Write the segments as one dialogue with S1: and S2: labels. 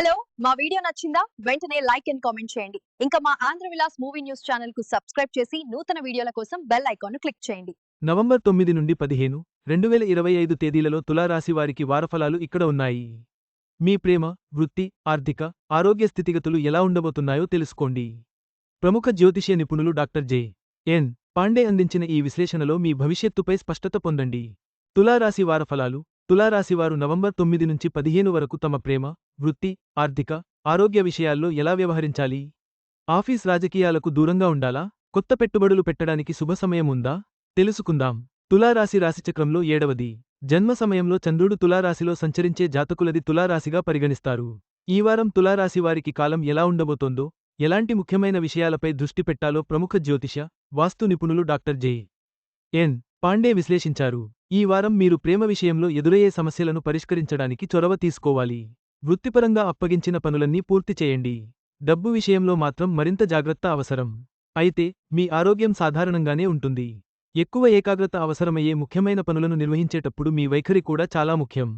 S1: Hello మా video నచ్చిందా? వెంటనే లైక్ అండ్ కామెంట్ చేయండి. ఇంకా మా ఆంధ్ర విలాస్ మూవీ న్యూస్ ఛానల్కు సబ్స్క్రైబ్ చేసి నూతన వీడియోల కోసం బెల్ ఐకాన్ క్లిక్ చేయండి.
S2: నవంబర్ తొమ్మిది నుండి పదిహేను రెండు వేల ఇరవై ఐదు తేదీలలో తులారాశి వారికి వారఫలాలు ఇక్కడ ఉన్నాయి. మీ ప్రేమ వృత్తి ఆర్థిక ఆరోగ్య స్థితిగతులు ఎలా ఉండబోతున్నాయో తెలుసుకోండి. ప్రముఖ జ్యోతిష్య నిపుణులు డాక్టర్ జె. ఎన్. పాండే అందించిన ఈ విశ్లేషణలో మీ భవిష్యత్తుపై స్పష్టత పొందండి. తులారాశి వారఫలాలు తులారాశివారు నవంబర్ తొమ్మిది నుంచి పదిహేను వరకు తమ ప్రేమ వృత్తి ఆర్థిక ఆరోగ్య విషయాల్లో ఎలా వ్యవహరించాలి? ఆఫీస్ రాజకీయాలకు దూరంగా ఉండాలా? కొత్త పెట్టుబడులు పెట్టడానికి శుభ సమయం ఉందా? తెలుసుకుందాం. తులారాశి రాశిచక్రంలో ఏడవది. జన్మ సమయంలో చంద్రుడు తులారాశిలో సంచరించే జాతకులది తులారాశిగా పరిగణిస్తారు. ఈ వారం తులారాశి వారికి కాలం ఎలా ఉండబోతోందో ఎలాంటి ముఖ్యమైన విషయాలపై దృష్టి పెట్టాలో ప్రముఖ జ్యోతిష వాస్తు నిపుణులు డాక్టర్ జె ఎన్ పాండే విశ్లేషించారు. ఈ వారం మీరు ప్రేమ విషయంలో ఎదురయ్యే సమస్యలను పరిష్కరించడానికి చొరవ తీసుకోవాలి. వృత్తిపరంగా అప్పగించిన పనులన్నీ పూర్తి చేయండి. డబ్బు విషయంలో మాత్రం మరింత జాగ్రత్త అవసరం. అయితే మీ ఆరోగ్యం సాధారణంగానే ఉంటుంది. ఎక్కువ ఏకాగ్రత అవసరమయ్యే ముఖ్యమైన పనులను నిర్వహించేటప్పుడు మీ వైఖరి కూడా చాలా ముఖ్యం.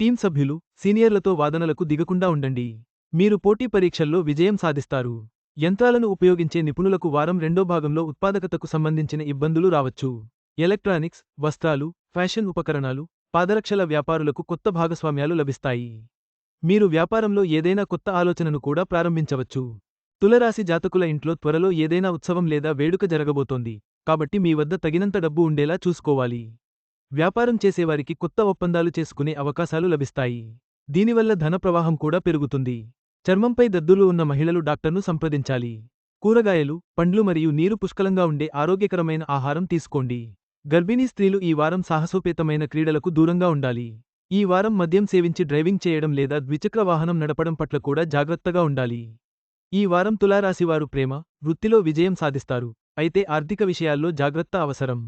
S2: టీం సభ్యులు సీనియర్లతో వాదనలకు దిగకుండా ఉండండి. మీరు పోటీ పరీక్షల్లో విజయం సాధిస్తారు. యంత్రాలను ఉపయోగించే నిపుణులకు వారం రెండో భాగంలో ఉత్పాదకతకు సంబంధించిన ఇబ్బందులు రావచ్చు. ఎలక్ట్రానిక్స్ వస్త్రాలు ఫ్యాషన్ ఉపకరణాలు పాదరక్షల వ్యాపారులకు కొత్త భాగస్వామ్యాలు లభిస్తాయి. మీరు వ్యాపారంలో ఏదైనా కొత్త ఆలోచనను కూడా ప్రారంభించవచ్చు. తులరాశి జాతకుల ఇంట్లో త్వరలో ఏదైనా ఉత్సవం లేదా వేడుక జరగబోతోంది కాబట్టి మీ వద్ద తగినంత డబ్బు ఉండేలా చూసుకోవాలి. వ్యాపారం చేసేవారికి కొత్త ఒప్పందాలు చేసుకునే అవకాశాలు లభిస్తాయి. దీనివల్ల ధన ప్రవాహం కూడా పెరుగుతుంది. చర్మంపై దద్దులు ఉన్న మహిళలు డాక్టర్ను సంప్రదించాలి. కూరగాయలు పండ్లు మరియు నీరు పుష్కలంగా ఉండే ఆరోగ్యకరమైన ఆహారం తీసుకోండి. గర్భిణీ స్త్రీలు ఈ వారం సాహసోపేతమైన క్రీడలకు దూరంగా ఉండాలి. ఈ వారం మద్యం సేవించి డ్రైవింగ్ చేయడం లేదా ద్విచక్ర వాహనం నడపడం పట్ల కూడా జాగ్రత్తగా ఉండాలి. ఈ వారం తులారాశివారు ప్రేమ వృత్తిలో విజయం సాధిస్తారు. అయితే ఆర్థిక విషయాల్లో జాగ్రత్త అవసరం.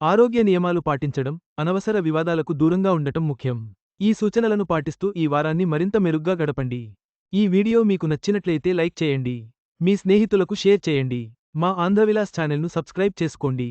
S2: ఆరోగ్య నియమాలు పాటించడం అనవసర వివాదాలకు దూరంగా ఉండటం ముఖ్యం. ఈ సూచనలను పాటిస్తూ ఈ వారాన్ని మరింత మెరుగ్గా గడపండి. ఈ వీడియో మీకు నచ్చినట్లయితే లైక్ చేయండి. మీ స్నేహితులకు షేర్ చేయండి. మా ఆంధ్రవిలాస్ ఛానల్ను సబ్స్క్రైబ్ చేసుకోండి.